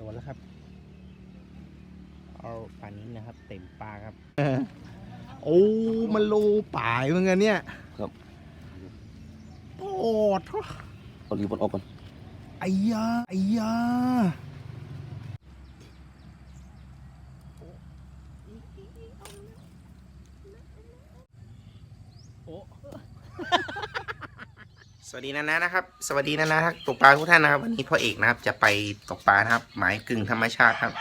โดนแล้วครับ เอาป่านนี้นะครับ เต็มปลาครับ โอ้มันโลป่ายเหมือนกันเนี่ยครับโอ้ทเอารีบอลออกก่อน ไอ้ยาไอ้ยา วัสดีนะนะนะครับ สวัสดีนะนะครับตกปลาทุกท่านนะครับ วันนี้พ่อเอกนะครับจะไปตกปลานะครับ หมายกึ่งธรรมชาติครับ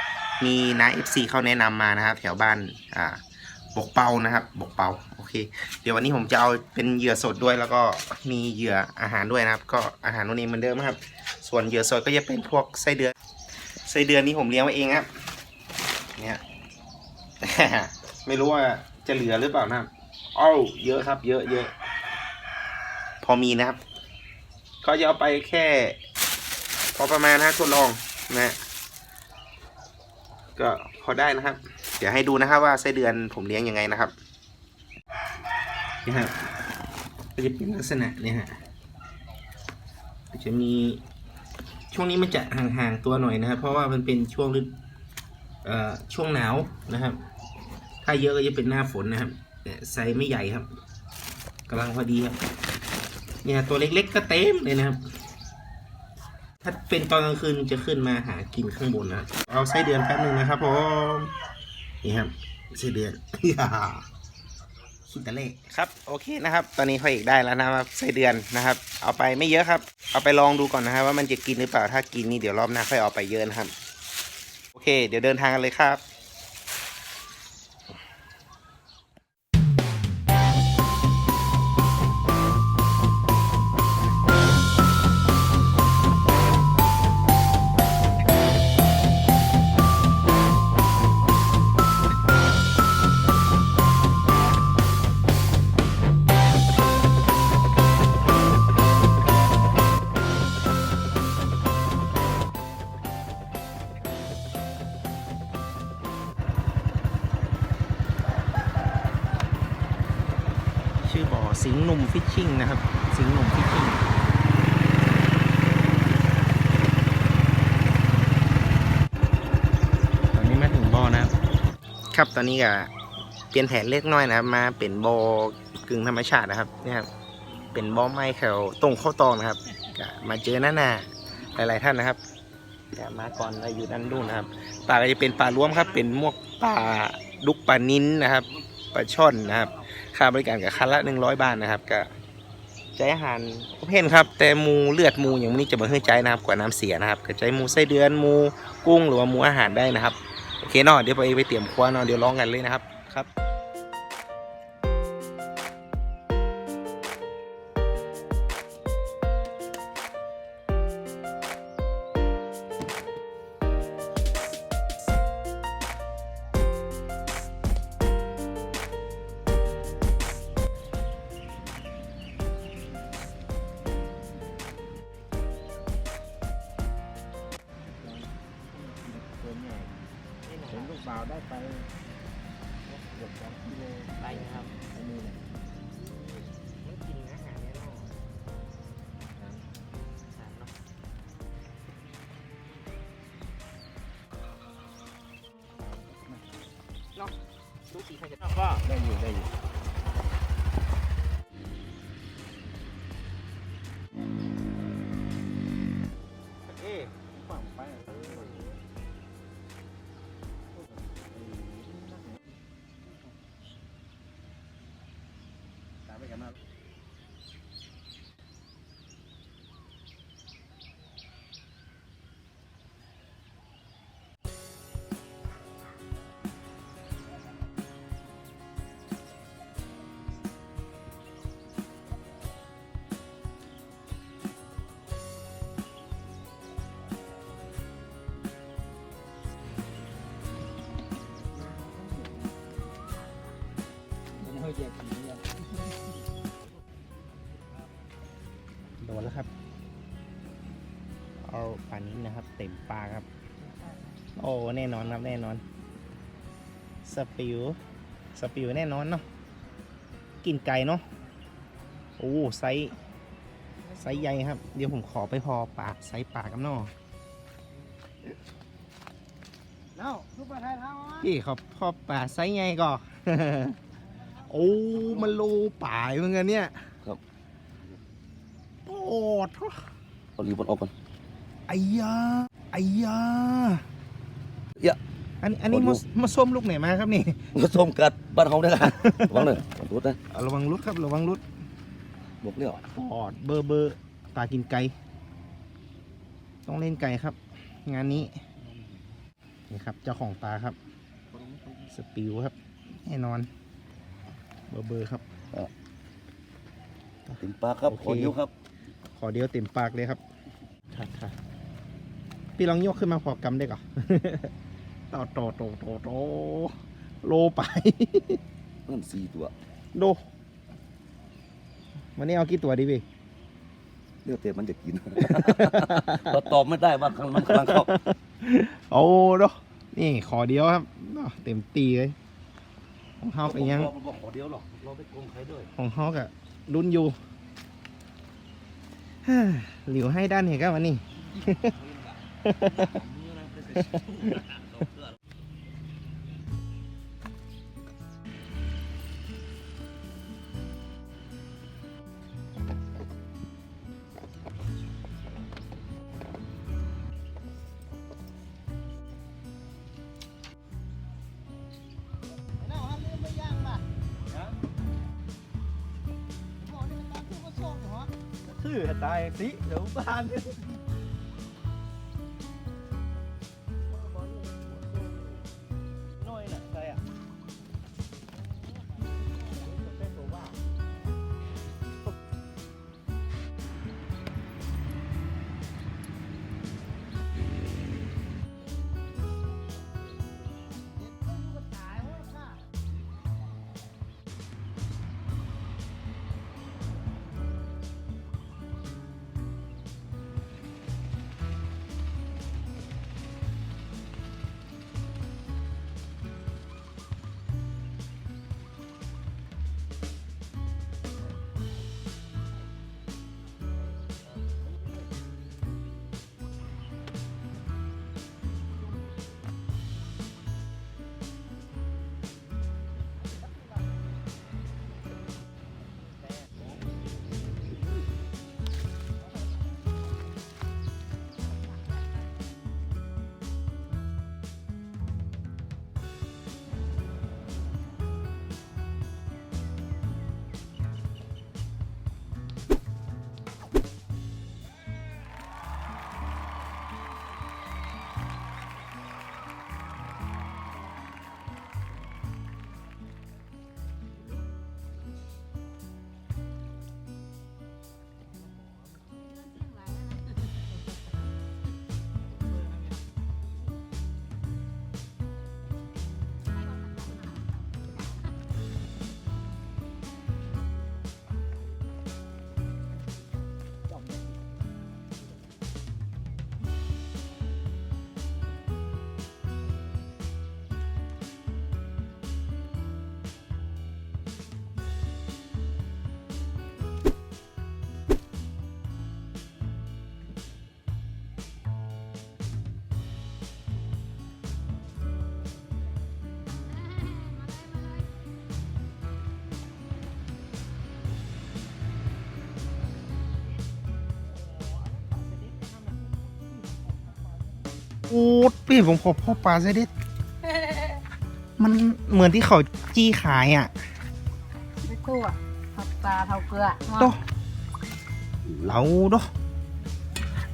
มีน้าเอฟซีเขาแนะนำมานะครับ แถวบ้านอ่าบกเปานะครับ บกเปาโอเค เดี๋ยววันนี้ผมจะเอาเป็นเหยื่อสดด้วย แล้วก็มีเหยื่ออาหารด้วยนะครับ ก็อาหารวันนี้เหมือนเดิมครับ ส่วนเหยื่อสดก็จะเป็นพวกไส้เดือนไส้เดือนนี่ผมเลี้ยงไว้เองครับ เนี่ยไม่รู้ว่าจะเหลือหรือเปล่านะครับอ้าวเยอะครับ เยอะเยอะพอมีนะครับ ก็จะเอาไปแค่ พอประมาณนะทดลองนะก็พอได้นะครับ เดี๋ยวให้ดูนะครับว่าไส้เดือนผมเลี้ยงยังไงนะครับนี่ฮะก็จะเป็นลักษณะเนี่ยฮะจะมีช่วงนี้มันจะห่างๆตัวหน่อยนะครับ เพราะว่ามันเป็นช่วงฤดูเอ่อช่วงหนาวนะครับ ถ้าเยอะก็จะเป็นหน้าฝนนะครับแต่ไซส์ไม่ใหญ่ครับกำลังพอดีครับ เนี่ยตัวเล็กๆก็เต็มเลยนะครับ ถ้าเป็นตอนกลางคืนจะขึ้นมาหากินข้างบนนะเอาไส้เดือนแป๊บหนึ่งนะครับผมนี่ครับไส้เดือนคิดตะเล่ครับโอเคนะครับ ตอนนี้พ่อเอกได้แล้วนะครับไส้เดือนนะครับ เอาไปไม่เยอะครับ เอาไปลองดูก่อนนะครับว่ามันจะกินหรือเปล่าถ้ากินนี่เดี๋ยวรอบหน้าค่อยเอาไปเยอะนะครับ โอเค เดี๋ยวเดินทางกันเลยครับ ครับ ตอนนี้ก็เปลี่ยนแผนเล็กน้อยนะครับ มาเป็นบอกึ่งธรรมชาตินะครับนี่ครับเป็นบอไม้แถวตรงเข้าตองนะครับก็มาเจอหน้าหน้าหลายๆท่านนะครับมาก่อนเราอยู่ด้านนู้นนะครับปลาก็จะเป็นปลาร่วมครับ เป็นมวกปลาดุกปลานิ้นนะครับปลาช่อนนะครับ ค่าบริการกับคันละ100บาทนะครับก็ใจอาหารโอเพนครับ แต่หมูเลือดหมูอย่างนี้จะมาให้ใจนะครับกว่าน้ำเสียนะครับก็ใจหมูไส้เดือนหมูกุ้งหรือว่าหมูอาหารได้นะครับ เคเนาะเดี๋ยวไปไปเตรียมครัวเนาะเดี๋ยวลองกันเลยนะครับครับ ได้ไปเกือบสองกิโลไปครับอันนี้เนี่ยไม่กินอาหารแน่นอนอาหารเนาะเนาะลูกสีใครจะก็ได้อยู่ได้อยู่ เต็มปลาครับ โอ้แน่นอนครับแน่นอน สปิว สปิวแน่นอนเนาะ กินไก่เนาะ โอ้ไซส์ไซส์ใหญ่ครับ เดี๋ยวผมขอไปพอปากไซส์ปากกับเนาะเอ้าลูกปลาไทยเท้าอะพี่เขาพอป่าไซส์ไงก่อโอ้มันโลป่ายเหมือนกันเนี่ย ครับโปดเอารีบอลออกก่อนไอ้ยา ไอ้ยาเยอะ อันนี้อันนี้ขอดูมามาส้มลูกไหนมาครับนี่ผสมกัดบ้านเขาได้กันระวังเลยขอโทษนะเอาระวังรุดครับระวังรุดบอกเรียวปอดเบอร์เบอร์ปลากินไก่ต้องเล่นไก่ครับ งานนี้นี่ครับเจ้าของปลาครับ สปิวครับแน่นอน เบอร์เบอร์ครับ ถึงปลาครับโอเค ขอเดียวครับ ขอเดียวเต็มปากเลยครับค่ะค่ะ พี่ลองยกขึ้นมาพอกำได้ก่อนโตโตโตโตโตโลไปนั่นสี่ตัวโดวันนี้เอากี่ตัวดีพี่เลือดเตะมันจะกินเราตอบไม่ได้ว่ามันกำลังเข้าโอ้โดนี่ขอเดียวครับโอ้เต็มตีเลยของเฮากันยังบอกขอเดียวหรอกเราไปโกงใครด้วยของเฮากับรุ่นอยู่ฮ่าหลิวให้ด้านเห็นกันวันนี้ ชื่อตายสิเดี๋ยวบ้านน้ โอ้พี่ผมขอพ่อปลาซะดิมันเหมือนที่เขาจี้ขายอะไม่ตู้อะเท่าปลาเท่าเกลือโตเราโด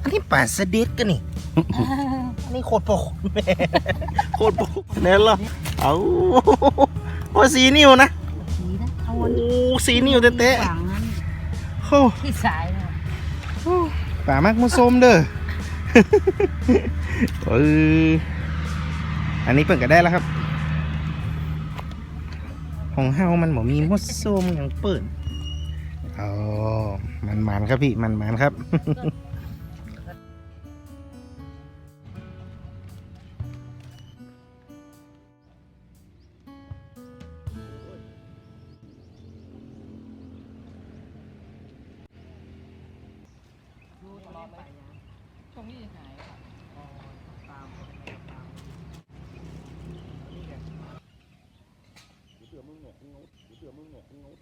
อันนี้ปลาสะเด็ดกันนี่ อันนี้โคตรโปกแม่โคตรโปกเนี่ยเหรอเอาว่าสีนิ้วนะสีนะเอาโอ้วันนี้สีนิ้วเตะฝังนั้นๆโอ้ที่สายเนี่ยป่ามากมุส้มเด้อ เอออันนี้เปิดก็ได้แล้วครับ ของเฮามันบอมีมดส้มอย่างเปิดอ๋อมันมันครับพี่มันมันครับ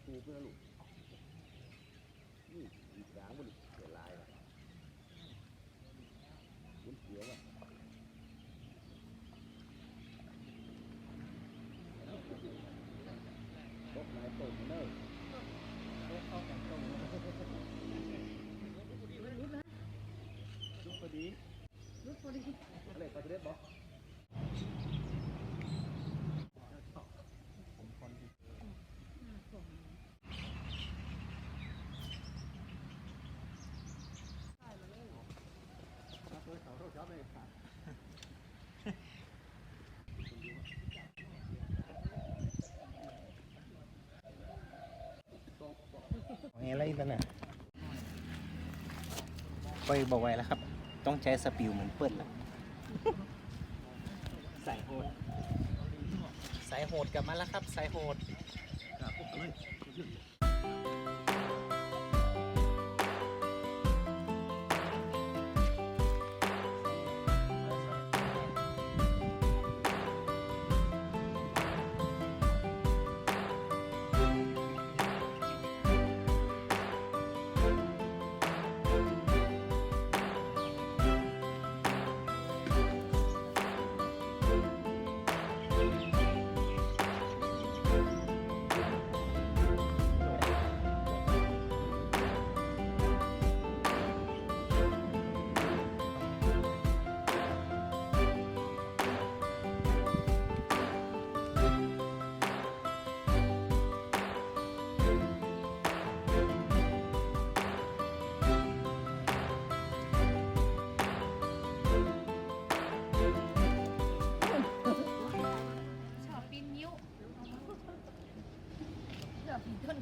คูเพื่อลูกนี่อีกอย่างมันเสียลายละมันเสียว่ะตกไหนายตกมาเนอะลูกพอดีลูกพอดีอะไรไปเด็ดบอก อะไรนั่นน่ะก็บอกไว้แล้วครับ ต้องใช้สปิวเหมือนเปิ้ลละสายโหด สายโหดกลับมาแล้วครับ สายโหด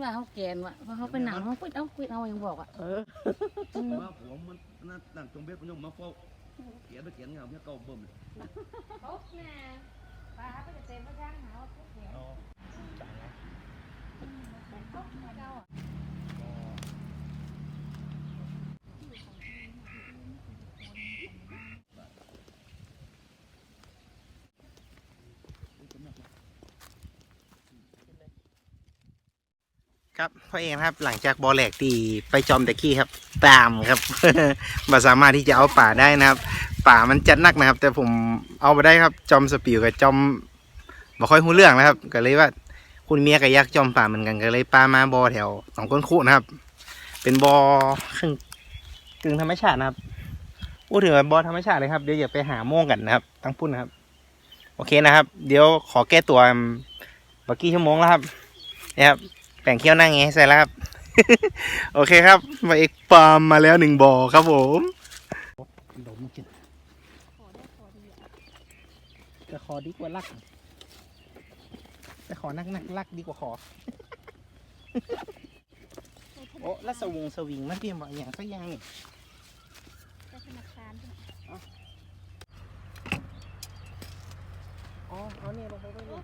ว่าเขาแกนว่ะเพราะเขาเป็นหนังเขาปิดเอาปิดเอายังบอกอะว่าผมมันนั่นนั่นจงเบ็ดมันยังมาเฝ้าเขียนไปเขียนเงาเนี่ยเก่าเบิ่มปุ๊บน่ะปลาไปเต็มพระย่างหาว่าปุ๊บเนี่ยปุ๊บมาเก้าอะ ครับพ่อเองครับหลังจากบอแหลกตีไปจอมตะกี้ครับ ตามครับมาสามารถที่จะเอาป่าได้นะครับ ป่ามันจัดหนักนะครับ แต่ผมเอาไปได้ครับจอมสปิวกับจอมบ่ค่อยหูเรื่องนะครับ ก็เลยว่า คุณเมียกับยักษ์จอมป่าเหมือนกันก็เลยปามาบอแถวสองก้นคู่นะครับ เป็นบอครึ่งกึ่งธรรมชาตินะครับพูดถึงว่าบอธรรมชาติเลยครับเดี๋ยวอย่าไปหาโม่งกันนะครับตั้งพุ่นนะครับ โอเคนะครับ เดี๋ยวขอแก้ตัวบักกี้ชั่วโมงแล้วครับนี่ครับ แป่งเคี้ยวหน้าไงใส่แล้วครับ โอเคครับมาเอกปาล์มมาแล้วหนึ่งบ่อครับผมดมกินขอได้ขอดีอะจะขอดีกว่าลักจะขอนักนักลักดีกว่าขอ โอ้แล้วสวงสวิงมันเตรียมว่าอย่างสักอย่างนี่ไปธนาคารด้วยอ๋อเอาเนี่ยลงไปไว้เลย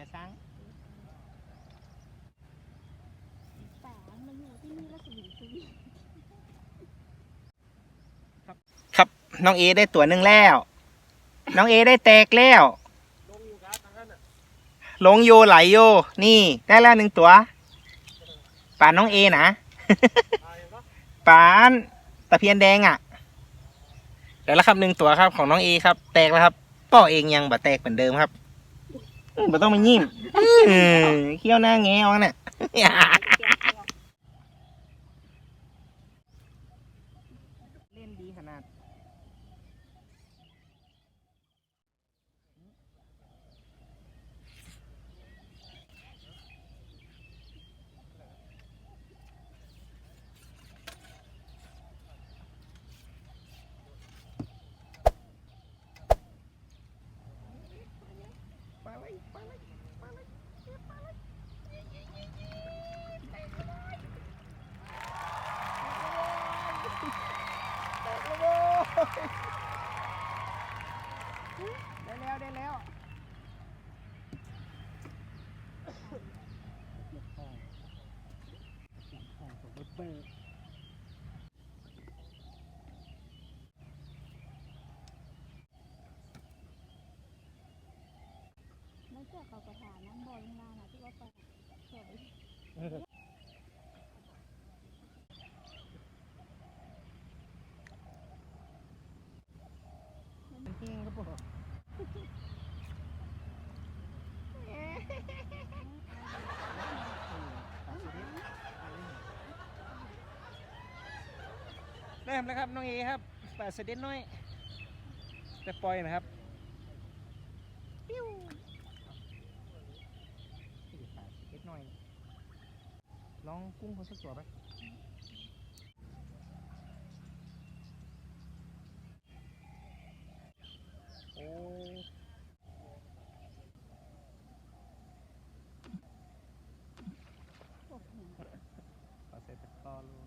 จะสร้างป่ามาอยู่ที่นี่แล้วสวีสวีครับน้องเอได้ตัวหนึ่งแล้ว น้องเอได้แตกแล้ว ลงโยไหลโยนี่ได้แล้วหนึ่งตัวป่านน้องเอนะป่านตะเพียนแดงอะเดี๋ยวแล้วครับหนึ่งตัวครับของน้องเอครับ แตกแล้วครับป่อเองยังบ่แตกเหมือนเดิมครับอื มันต้องมายิ้มอืมเขี้ยวหน้าแงเอาน่ะเล่นดีขนาดแล้วได้แล้ว เแล้วเจ้อเขากระถาน้ำบอลลงลาน่ะที่ว่าไปสวย เริ่มแล้วครับน้องเอครับปลาเสด็จน้อย แต่ปล่อยนะครับปิ้วปลาเสด็จน้อยลองกุ้งเขาสักตัวไปโอ้ พวกหนู ปลาเสด็จตอลู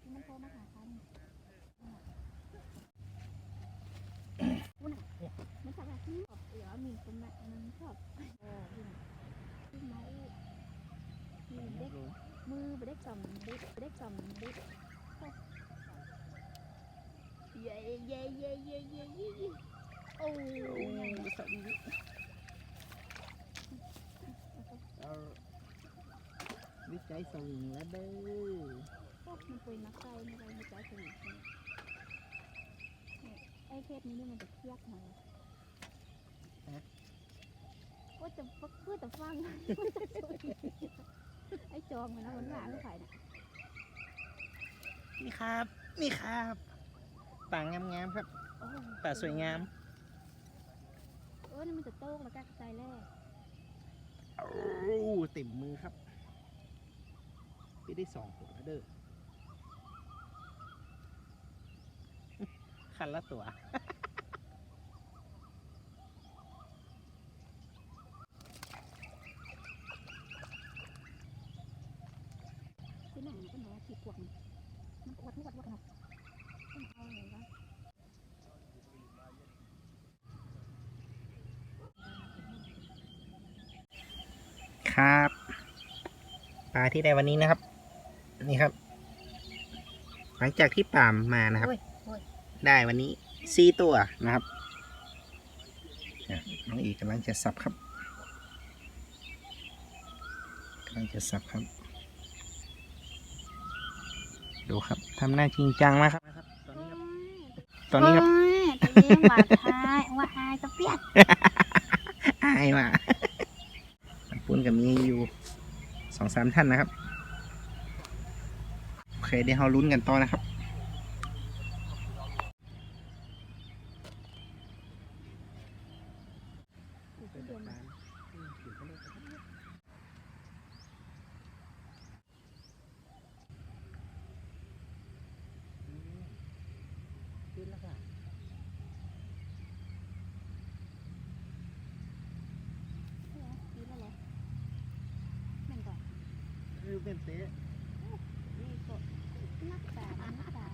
ที่มันโทรมาหากันมันชอบแบบนี้เดี๋ยวมีคนมามันชอบโอ้ยขึ้นมาอีกมีเด็กมือ ไปได้กำเด็กไปได้กำเด็กเย้เย้เย้เย้เย้เย้โอ้ยวิจัยสวิงแล้วเด้ อพวกมันเป็นนักไก่ไม่ได้มีใจสนิทไอ้เพศนี้นี่มันจะเครียดหน่อยว่าจะเพื่อจะฟังไอ้จอมมันนะมันหนาไม่ไผ่น่ะนี่ครับ นี่ครับป่างามๆครับโอ้ป่าสวยงามเออนี่มันจะโต้งแล้วก็ใจแรกโอ้เต็มมือครับ ไปได้สองตัวแล้วเด้อคันละตัว ที่ไหนมันก็หนาขีดพ วกมันมันอวดไม่อวดว่าขนาดต้องเอาเลยวะครับปลาที่ได้วันนี้นะครับ นี่ครับ หลังจากที่ป่ามมานะครับ ได้วันนี้สี่ตัวนะครับอะน้องอีกกำลังจะสับครับกำลังจะสับครับ ดูครับทำหน้าจริงจังมากครับนะครับตอนนี้ครับ ตอนนี้ครับ จะเยี่ยมว่าทายว่าอายจะเปียกอายว่ะปุ้นกับมีอยู่สองสามท่านนะครับ โอเคเดี๋ยวเราลุ้นกันต่อนะครับ ดีแล้วเหรอแม่งก่อน เป็นเตะนี่ก็นักตานักตา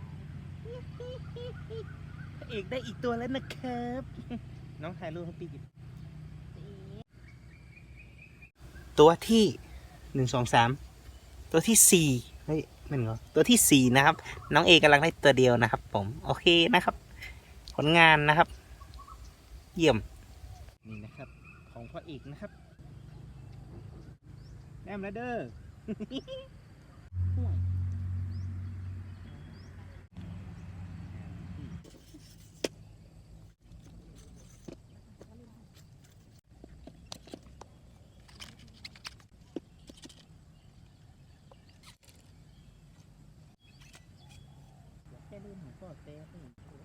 อีกได้อีกตัวแล้วนะครับ น้องถ่ายรูปให้พี่กินตัวที่หนึ่งสองสามตัวที่สี่เฮ้ยไม่เหรอตัวที่สี่นะครับ น้องเอกำลังได้ตัวเดียวนะครับ ผมโอเคนะครับ ผลงานนะครับ เยี่ยมนี่นะครับ ของพ่อเอกนะครับแนมแล้วเด้อ ห่วยแค่ลืมหัวข้อเต้ม่เห็นตัว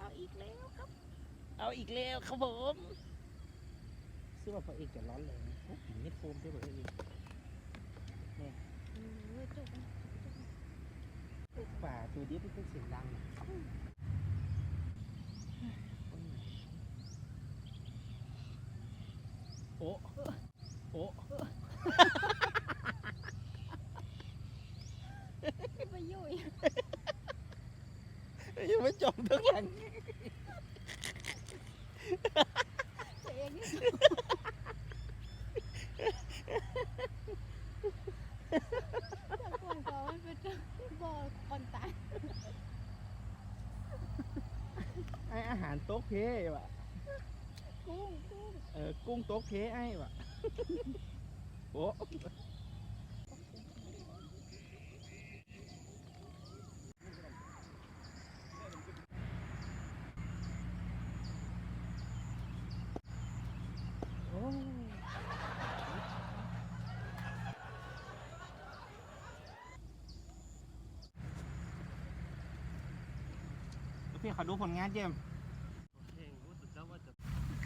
เอาอีกแล้วครับ เอาอีกแล้วครับผมซื้อมาพอเอกจะร้อนเลยนะโอ้ยเม็ดโฟมด้วยเหรอเอกโอ้ยจุกนะลูกป่าตัวเดียวที่เป็นเสียงดังอะโอ้โอ้ไปยุ่ยยังไม่จมทั้งหลัง ตัวเองนี่แต่ก่อนก่อนมันเป็นบ่อคนตาย ไออาหารโต๊ะเพว่ะ กุ้งกุ้ง เออกุ้งโต๊ะเพไอ้ว่ะ โอ้ พี่ขอดูผลงานเจม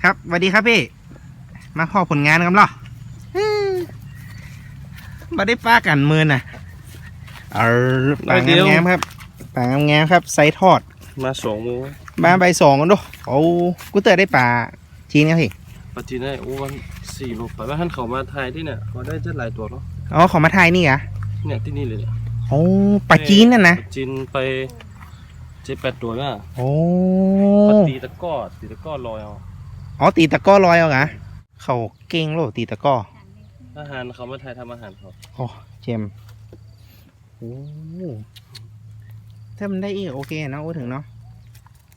ครับสวัสดีครับพี่ มาขอผลงานกันเหรออื้อมาได้ป้ากันมือน่ะเออปลางงามๆครับปลางงามๆครับไซส์ทอด มาสองโมงมาใบสองกันดูโอ้กูเตอได้ปลาจีนครับพี่ปฏิได้โอ้วันสี่โลไปว่าท่านเขามาไทยที่เนี่ยเขาได้จะหลายตัวเนาะอ๋อขอมาไทยนี่เหรอเนี่ยที่นี่เลยเนี่ยโอ้ปลาจีนน่ะนะจีนไป เจ็ดแปดตัวน่ะโอ้ปตีตะกร้อตีตะกร้อลอยเอาอ๋อตีตะกร้อลอยเอาเหรอเขาเก่งโลตีตะกร้ออาหารเขามาไทยทำอาหารเขาโอ้เจมโอ้ถ้ามันได้อีกโอเคเนาะโอ้ถึงเนาะ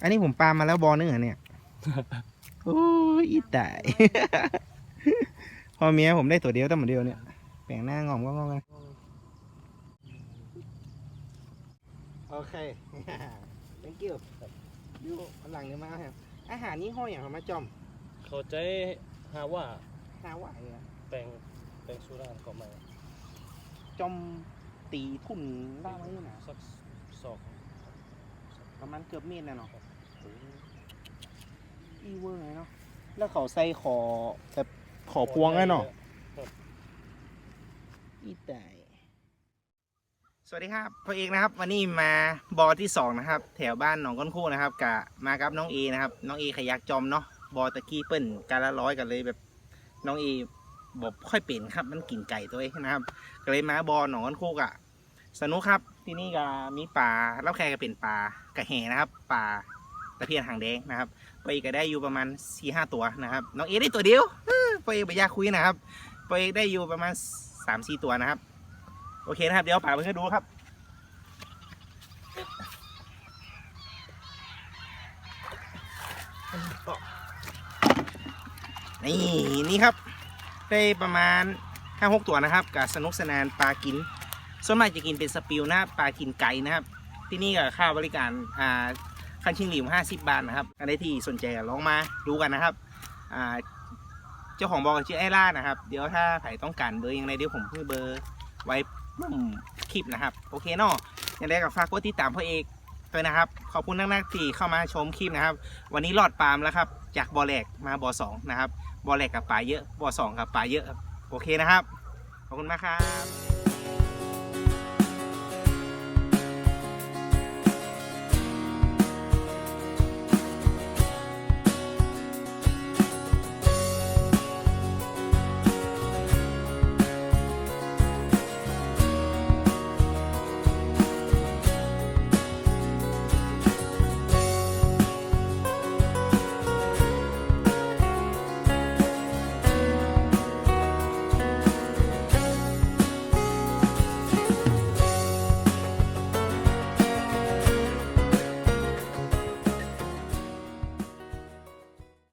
อันนี้ผมปามาแล้วบอลนึงเหรอเนี่ยโอ้ยอีตายพอเมียผมได้ตัวเดียวแต่หมดเดียวเนี่ยแปลงหน้างอมก็งอกันโอเค thank you อยู่หลังเนี้ยมาครับอาหารนี้ห้อยอย่างเขามาจอมเขาใจหาว่าหาไหวเหรอแปลงแปลงสุรานเขามาจอมตีทุ่นล่าไว้อยู่นะสักสองประมาณเกือบเมตรนะเนาะอีเวอร์ไงเนาะแล้วเขาใส่ขอแบบขอพวงไงเนาะอีแต่ สวัสดีครับพ่อเอกนะครับ วันนี้มาบอที่สองนะครับ แถวบ้านหนองก้นคู่นะครับกะมากับน้องเอนะครับ น้องเอขยักจอมเนาะบอตะกี้เปิ้นการละร้อยกันเลยแบบน้องเอบอกค่อยเป็นครับ มันกินไก่ตัวเองนะครับ ก็เลยมาบอหนองก้นคู่กะสนุกครับที่นี่ก็มีปลารับแขกก็เป็นปลากระแหนะครับปลาตะเพียนหางแดงนะครับปอเอกก็ได้อยู่ประมาณสี่ห้าตัวนะครับ น้องเอได้ตัวเดียวเอ้อเอกไปยาคุยนะครับปอเอกได้อยู่ประมาณสามสี่ตัวนะครับ โอเคนะครับ เดี๋ยวป่าไปให้ดูครับนี่นี่ครับ ได้ประมาณห้าหกตัวนะครับกับสนุกสนานปลากิน ส่วนมากจะกินเป็นสปิลนะปลากินไก่นะครับ ที่นี่ก็ค่าบริการอ่าคันชิงหลิวห้าสิบบาทนะครับอันใดที่สนใจลองมาดูกันนะครับอ่าเจ้าของบอกชื่อไอล่านะครับ เดี๋ยวถ้าใครต้องการเบอร์ยังไงเดี๋ยวผมเพื่อเบอร์ไว้ มุ่มคลิปนะครับ โอเคเนาะยังไรก็ฝากกดติดตามพ่อเอกด้วยนะครับ ขอบคุณนักๆที่เข้ามาชมคลิปนะครับ วันนี้หลอดปาล์มแล้วครับ จากบ่อแหลกมาบ่อสองนะครับบ่อแหลกกับปลาเยอะบ่อสองกับปลาเยอะครับโอเคนะครับ ขอบคุณมากครับ